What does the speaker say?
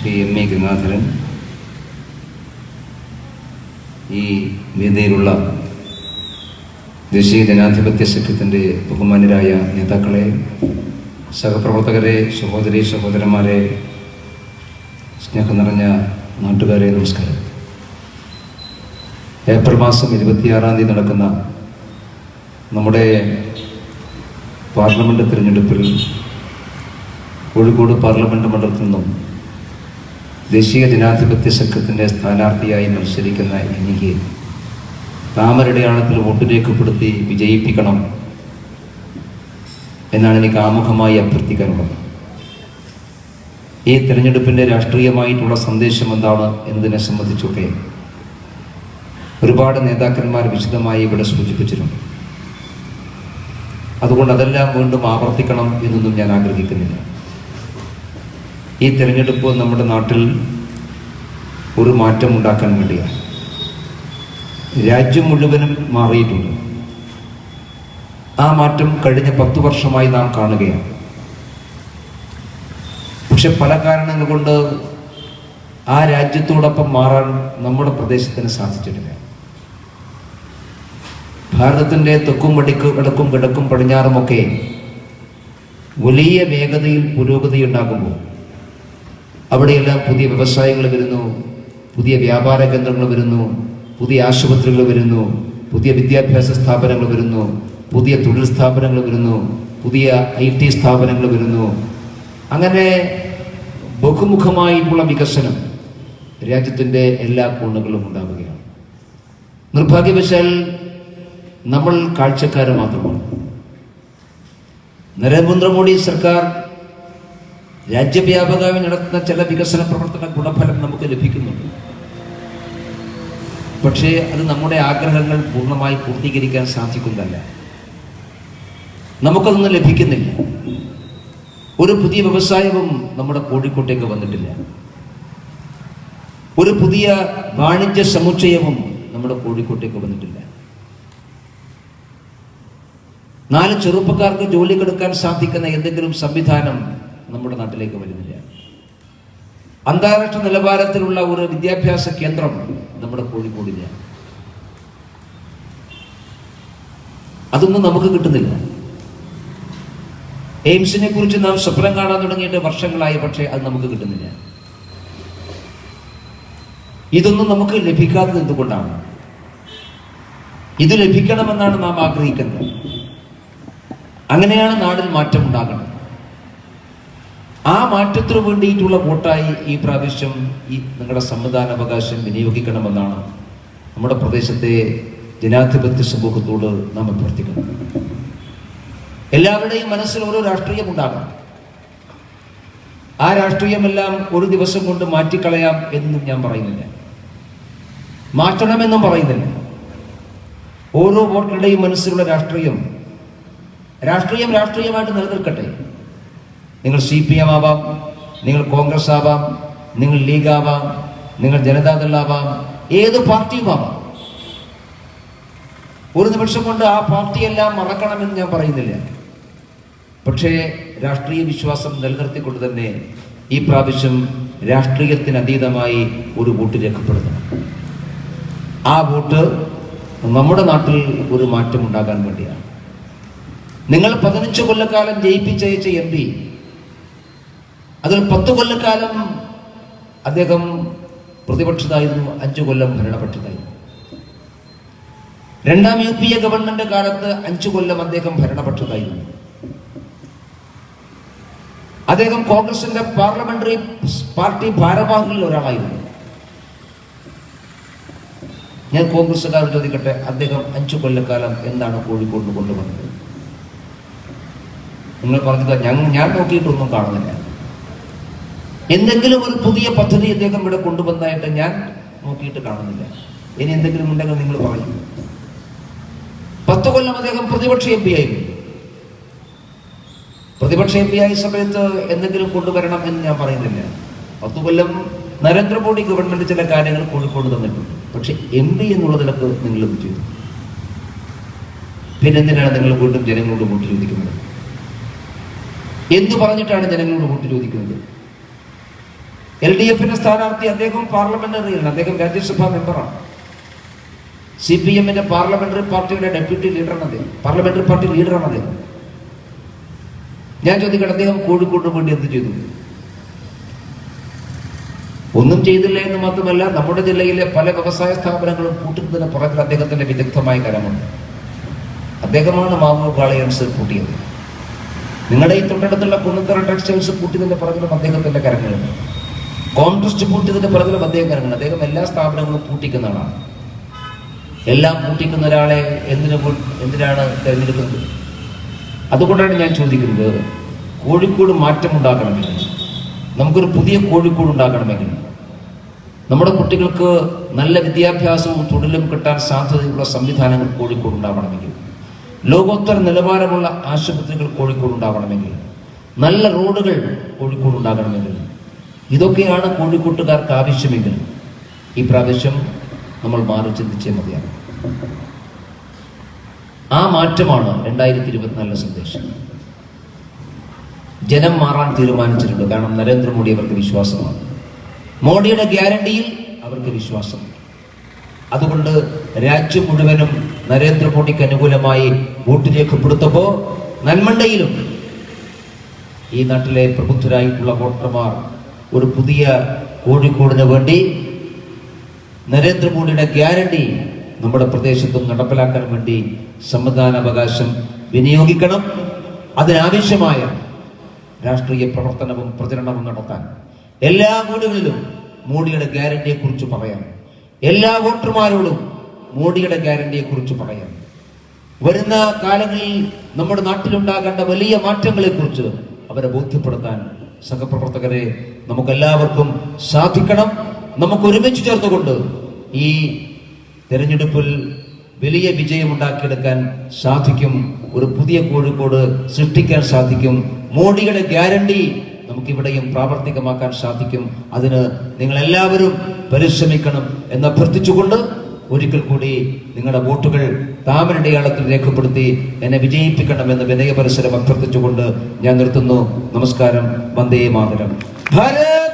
Shri M A Gangadharan ഈ വേദിയിലുള്ള ദേശീയ ജനാധിപത്യ സഖ്യത്തിന്റെ ബഹുമാനരായ നേതാക്കളെ സഹപ്രവർത്തകരെ സഹോദരി സഹോദരന്മാരെ സ്നേഹം നിറഞ്ഞ നാട്ടുകാരെ നമസ്കാരം. ഏപ്രിൽ മാസം ഇരുപത്തിയാറാം തീയതി നടക്കുന്ന നമ്മുടെ പാർലമെന്റ് തിരഞ്ഞെടുപ്പിൽ കോഴിക്കോട് പാർലമെന്റ് മണ്ഡലത്തിൽ നിന്നും ദേശീയ ജനാധിപത്യ സംഘത്തിന്റെ സ്ഥാനാർത്ഥിയായി മത്സരിക്കുന്ന എനിക്ക് താമരടയാളത്തിൽ വോട്ട് രേഖപ്പെടുത്തി വിജയിപ്പിക്കണം എന്നാണ് എനിക്ക് ആമുഖമായി അഭ്യർത്ഥിക്കാനുള്ളത്. ഈ തിരഞ്ഞെടുപ്പിന്റെ രാഷ്ട്രീയമായിട്ടുള്ള സന്ദേശം എന്താണ് എന്നതിനെ സംബന്ധിച്ചൊക്കെ ഒരുപാട് നേതാക്കന്മാർ വിശദമായി ഇവിടെ സൂചിപ്പിച്ചിട്ടുണ്ട്. അതുകൊണ്ട് അതെല്ലാം വീണ്ടും ആവർത്തിക്കണം എന്നൊന്നും ഞാൻ ആഗ്രഹിക്കുന്നില്ല. ഈ തിരഞ്ഞെടുപ്പ് നമ്മുടെ നാട്ടിൽ ഒരു മാറ്റം ഉണ്ടാക്കാൻ വേണ്ടിയാണ്. രാജ്യം മുഴുവനും മാറിയിട്ടുണ്ട്. ആ മാറ്റം കഴിഞ്ഞ പത്ത് വർഷമായി നാം കാണുകയാണ്. പക്ഷെ പല കാരണങ്ങൾ കൊണ്ട് ആ രാജ്യത്തോടൊപ്പം മാറാൻ നമ്മുടെ പ്രദേശത്തിന് സാധിച്ചിട്ടില്ല. ഭാരതത്തിന്റെ തെക്കും വടിക്ക് കിടക്കും കിടക്കും പടിഞ്ഞാറുമൊക്കെ വലിയ വേഗതയിൽ പുരോഗതി ഉണ്ടാകുമ്പോൾ അവിടെയെല്ലാം പുതിയ വ്യവസായങ്ങൾ വരുന്നു പുതിയ വ്യാപാര കേന്ദ്രങ്ങൾ വരുന്നു പുതിയ ആശുപത്രികൾ വരുന്നു പുതിയ വിദ്യാഭ്യാസ സ്ഥാപനങ്ങൾ വരുന്നു പുതിയ തൊഴിൽ സ്ഥാപനങ്ങൾ വരുന്നു പുതിയ ഐ ടി സ്ഥാപനങ്ങൾ വരുന്നു. അങ്ങനെ ബഹുമുഖമായിട്ടുള്ള വികസനം രാജ്യത്തിന്റെ എല്ലാ കോണുകളും ഉണ്ടാവുകയാണ്. നിർഭാഗ്യവശാൽ നമ്മൾ കാഴ്ചക്കാർ മാത്രമാണ്. നരേന്ദ്രമോദി സർക്കാർ രാജ്യവ്യാപകമായി നടത്തുന്ന ചില വികസന പ്രവർത്തന ഗുണഫലം നമുക്ക് ലഭിക്കുന്നുണ്ട്. പക്ഷേ അത് നമ്മുടെ ആഗ്രഹങ്ങൾ പൂർണമായി പൂർത്തീകരിക്കാൻ സാധിക്കുന്നതല്ല. നമുക്കതൊന്നും ലഭിക്കുന്നില്ല. ഒരു പുതിയ വ്യവസായവും നമ്മുടെ കോഴിക്കോട്ടേക്ക് വന്നിട്ടില്ല. ഒരു പുതിയ വാണിജ്യ സമുച്ചയവും നമ്മുടെ കോഴിക്കോട്ടേക്ക് വന്നിട്ടില്ല. നാല് ചെറുപ്പക്കാർക്ക് ജോലി കൊടുക്കാൻ സാധിക്കുന്ന എന്തെങ്കിലും സംവിധാനം നമ്മുടെ നാട്ടിലേക്ക് വരുന്നില്ല. അന്താരാഷ്ട്ര നിലവാരത്തിലുള്ള ഒരു വിദ്യാഭ്യാസ കേന്ദ്രം നമ്മുടെ കോഴിക്കോടില്ല. അതൊന്നും നമുക്ക് കിട്ടുന്നില്ല. എയിംസിനെ കുറിച്ച് നാം സ്വപ്നം കാണാൻ തുടങ്ങിയിട്ട് വർഷങ്ങളായി പക്ഷേ അത് നമുക്ക് കിട്ടുന്നില്ല. ഇതൊന്നും നമുക്ക് ലഭിക്കാത്തത് എന്തുകൊണ്ടാണ്? ഇത് ലഭിക്കണമെന്നാണ് നാം ആഗ്രഹിക്കുന്നത്. അങ്ങനെയാണ് നാടിൽ മാറ്റം ഉണ്ടാകേണ്ടത് ആ മാറ്റത്തിനു വേണ്ടിയിട്ടുള്ള വോട്ടായി ഈ പ്രാവശ്യം ഈ നിങ്ങളുടെ സമ്മതിദാനാവകാശം വിനിയോഗിക്കണമെന്നാണ് നമ്മുടെ പ്രദേശത്തെ ജനാധിപത്യ സമൂഹത്തോട് നാം അഭ്യർത്ഥിക്കുന്നത്. എല്ലാവരുടെയും മനസ്സിൽ ഓരോ രാഷ്ട്രീയം ഉണ്ടാകണം. ആ രാഷ്ട്രീയമെല്ലാം ഒരു ദിവസം കൊണ്ട് മാറ്റിക്കളയാം എന്നും ഞാൻ പറയുന്നില്ല. മാറ്റണമെന്നും പറയുന്നില്ല. ഓരോ വോട്ടറുടെയും മനസ്സിലുള്ള രാഷ്ട്രീയം രാഷ്ട്രീയം രാഷ്ട്രീയമായിട്ട് നിലനിൽക്കട്ടെ. നിങ്ങൾ സി പി എം ആവാം നിങ്ങൾ കോൺഗ്രസ് ആവാം നിങ്ങൾ ലീഗ് ആവാം നിങ്ങൾ ജനതാദൾ ആവാം ഏത് പാർട്ടിയും ആവാം ഒരു നിമിഷം കൊണ്ട് ആ പാർട്ടിയെല്ലാം മറക്കണമെന്ന് ഞാൻ പറയുന്നില്ല. പക്ഷേ രാഷ്ട്രീയ വിശ്വാസം നിലനിർത്തിക്കൊണ്ട് തന്നെ ഈ പ്രാവശ്യം രാഷ്ട്രീയത്തിന് അതീതമായി ഒരു വോട്ട് രേഖപ്പെടുത്തണം. ആ വോട്ട് നമ്മുടെ നാട്ടിൽ ഒരു മാറ്റം ഉണ്ടാകാൻ വേണ്ടിയാണ്. നിങ്ങൾ പതിനഞ്ച് കൊല്ലക്കാലം ജയിപ്പിച്ചയച്ച എം പി അതിൽ പത്ത് കൊല്ലക്കാലം അദ്ദേഹം പ്രതിപക്ഷത്തായിരുന്നു അഞ്ചു കൊല്ലം ഭരണപക്ഷത്തായിരുന്നു. രണ്ടാം യു പി എ ഗവൺമെന്റ് കാലത്ത് അഞ്ചു കൊല്ലം അദ്ദേഹം ഭരണപക്ഷത്തായിരുന്നു. അദ്ദേഹം കോൺഗ്രസിന്റെ പാർലമെന്ററി പാർട്ടി ഭാരവാഹികളിൽ ഒരാളായിരുന്നു. ഞാൻ കോൺഗ്രസ്സുകാർ ചോദിക്കട്ടെ അദ്ദേഹം അഞ്ചു കൊല്ലക്കാലം എന്താണ് കോഴിക്കോട് കൊണ്ടുവന്നത്? നിങ്ങൾ പറഞ്ഞത് ഞാൻ ഞാൻ നോക്കിയിട്ടൊന്നും കാണുന്നില്ല. എന്തെങ്കിലും ഒരു പുതിയ പദ്ധതി അദ്ദേഹം ഇവിടെ കൊണ്ടുവന്നതായിട്ട് ഞാൻ നോക്കിയിട്ട് കാണുന്നില്ല. ഇനി എന്തെങ്കിലും ഉണ്ടെങ്കിൽ നിങ്ങൾ പറയും. പത്ത് കൊല്ലം അദ്ദേഹം പ്രതിപക്ഷ എം പി ആയിരുന്നു. പ്രതിപക്ഷ എം പി ആയ സമയത്ത് എന്തെങ്കിലും കൊണ്ടുവരണം എന്ന് ഞാൻ പറയുന്നില്ല. പത്ത് കൊല്ലം നരേന്ദ്രമോദി ഗവൺമെന്റ് ചില കാര്യങ്ങൾ കോഴിക്കോട് തന്നിട്ടുണ്ട്. പക്ഷെ എം പി എന്നുള്ള നിലയ്ക്ക് നിങ്ങൾ ചെയ്തു? പിന്നെന്തിനാണ് നിങ്ങൾ വീണ്ടും ജനങ്ങളോട് വോട്ട് ചോദിക്കുന്നത്? എന്തു പറഞ്ഞിട്ടാണ് ജനങ്ങളോട് വോട്ട് ചോദിക്കുന്നത്? എൽ ഡി എഫിന്റെ സ്ഥാനാർത്ഥി അദ്ദേഹം പാർലമെന്ററിയാണ് അദ്ദേഹം രാജ്യസഭാ മെമ്പറാണ്. സി പി എമ്മിന്റെ പാർലമെന്ററി പാർട്ടിയുടെ ഡെപ്യൂട്ടി ലീഡറാണ് അദ്ദേഹം. പാർലമെന്ററി പാർട്ടി ലീഡറാണ് അദ്ദേഹം. ഞാൻ ചോദിക്കട്ടെ അദ്ദേഹം കോഴിക്കോടിന് വേണ്ടി എന്ത് ചെയ്തു? ഒന്നും ചെയ്തില്ല എന്ന് മാത്രമല്ല നമ്മുടെ ജില്ലയിലെ പല വ്യവസായ സ്ഥാപനങ്ങളും കൂട്ടുന്നതിന് പുറകിൽ അദ്ദേഹത്തിന്റെ വിദഗ്ധമായ കരമുണ്ട്. അദ്ദേഹമാണ് മാമൂർ കാളയൻസ് പൂട്ടിയത്. നിങ്ങളുടെ ഈ തൊട്ടടുത്തുള്ള കുന്നത്തറ ടെക്സ്റ്റൈൽസ് കൂട്ടിയതിന്റെ പുറകിലും അദ്ദേഹത്തിന്റെ കരങ്ങളുണ്ട് കോൺട്രസ്റ്റ് പൂട്ടിയതിന്റെ പുറകിലും അദ്ദേഹം കാരണം അദ്ദേഹം എല്ലാ സ്ഥാപനങ്ങളും പൂട്ടിക്കുന്ന ആളാണ് എല്ലാം പൂട്ടിക്കുന്ന ഒരാളെ എന്തിനു എന്തിനാണ് തിരഞ്ഞെടുക്കുന്നത്? അതുകൊണ്ടാണ് ഞാൻ ചോദിക്കുന്നത് കോഴിക്കോട് മാറ്റം ഉണ്ടാക്കണമെങ്കിൽ നമുക്കൊരു പുതിയ കോഴിക്കോട് ഉണ്ടാക്കണമെങ്കിൽ നമ്മുടെ കുട്ടികൾക്ക് നല്ല വിദ്യാഭ്യാസവും തൊഴിലും കിട്ടാൻ സാധ്യതയുള്ള സംവിധാനങ്ങൾ കോഴിക്കോട് ഉണ്ടാവണമെങ്കിൽ ലോകോത്തര നിലവാരമുള്ള ആശുപത്രികൾ കോഴിക്കോട് ഉണ്ടാവണമെങ്കിൽ നല്ല റോഡുകൾ കോഴിക്കോട് ഉണ്ടാകണമെങ്കിൽ ഇതൊക്കെയാണ് കോഴിക്കോട്ടുകാർക്ക് ആവശ്യമെങ്കിൽ ഈ പ്രാവശ്യം നമ്മൾ മാറി ചിന്തിച്ചേ മതിയാണ് ആ മാറ്റമാണ് രണ്ടായിരത്തി ഇരുപത്തിനാലിലെ സന്ദേശം. ജനം മാറാൻ തീരുമാനിച്ചിട്ടുണ്ട്. കാരണം നരേന്ദ്രമോദി അവർക്ക് വിശ്വാസമാണ്. മോഡിയുടെ ഗ്യാരണ്ടിയിൽ അവർക്ക് വിശ്വാസമുണ്ട് അതുകൊണ്ട് രാജ്യം മുഴുവനും നരേന്ദ്രമോദിക്ക് അനുകൂലമായി വോട്ട് രേഖപ്പെടുത്തപ്പോ നന്മണ്ടയിലും ഈ നാട്ടിലെ പ്രബുദ്ധരായിട്ടുള്ള വോട്ടർമാർ ഒരു പുതിയ കോഴിക്കോടിന് വേണ്ടി നരേന്ദ്രമോദിയുടെ ഗ്യാരണ്ടി നമ്മുടെ പ്രദേശത്തും നടപ്പിലാക്കാൻ വേണ്ടി സമ്മതിദാനാവകാശം വിനിയോഗിക്കണം. അതിനാവശ്യമായ രാഷ്ട്രീയ പ്രവർത്തനവും പ്രചരണവും നടത്താൻ എല്ലാ വീടുകളിലും മോഡിയുടെ ഗ്യാരണ്ടിയെക്കുറിച്ച് പറയാം എല്ലാ വോട്ടർമാരോടും മോഡിയുടെ ഗ്യാരണ്ടിയെക്കുറിച്ച് പറയാം വരുന്ന കാലങ്ങളിൽ നമ്മുടെ നാട്ടിലുണ്ടാകേണ്ട വലിയ മാറ്റങ്ങളെക്കുറിച്ച് അവരെ ബോധ്യപ്പെടുത്താൻ സഹപ്രവർത്തകരെ നമുക്കെല്ലാവർക്കും സാധിക്കണം. നമുക്ക് ഒരുമിച്ച് ചേർന്നുകൊണ്ട് ഈ തെരഞ്ഞെടുപ്പിൽ വലിയ വിജയമുണ്ടാക്കിയെടുക്കാൻ സാധിക്കും. ഒരു പുതിയ കോഴിക്കോട് സൃഷ്ടിക്കാൻ സാധിക്കും. മോഡിയുടെ ഗ്യാരണ്ടി നമുക്കിവിടെയും പ്രാവർത്തികമാക്കാൻ സാധിക്കും. അതിന് നിങ്ങളെല്ലാവരും പരിശ്രമിക്കണം എന്ന് അഭ്യർത്ഥിച്ചുകൊണ്ട് ഒരിക്കൽ കൂടി നിങ്ങളുടെ വോട്ടുകൾ താമരടയാളത്തിൽ രേഖപ്പെടുത്തി എന്നെ വിജയിപ്പിക്കണമെന്ന് വിനയ പരിസരം അഭ്യർത്ഥിച്ചുകൊണ്ട് ഞാൻ നിർത്തുന്നു. നമസ്കാരം. വന്ദേ മാതരം. ഭാരത്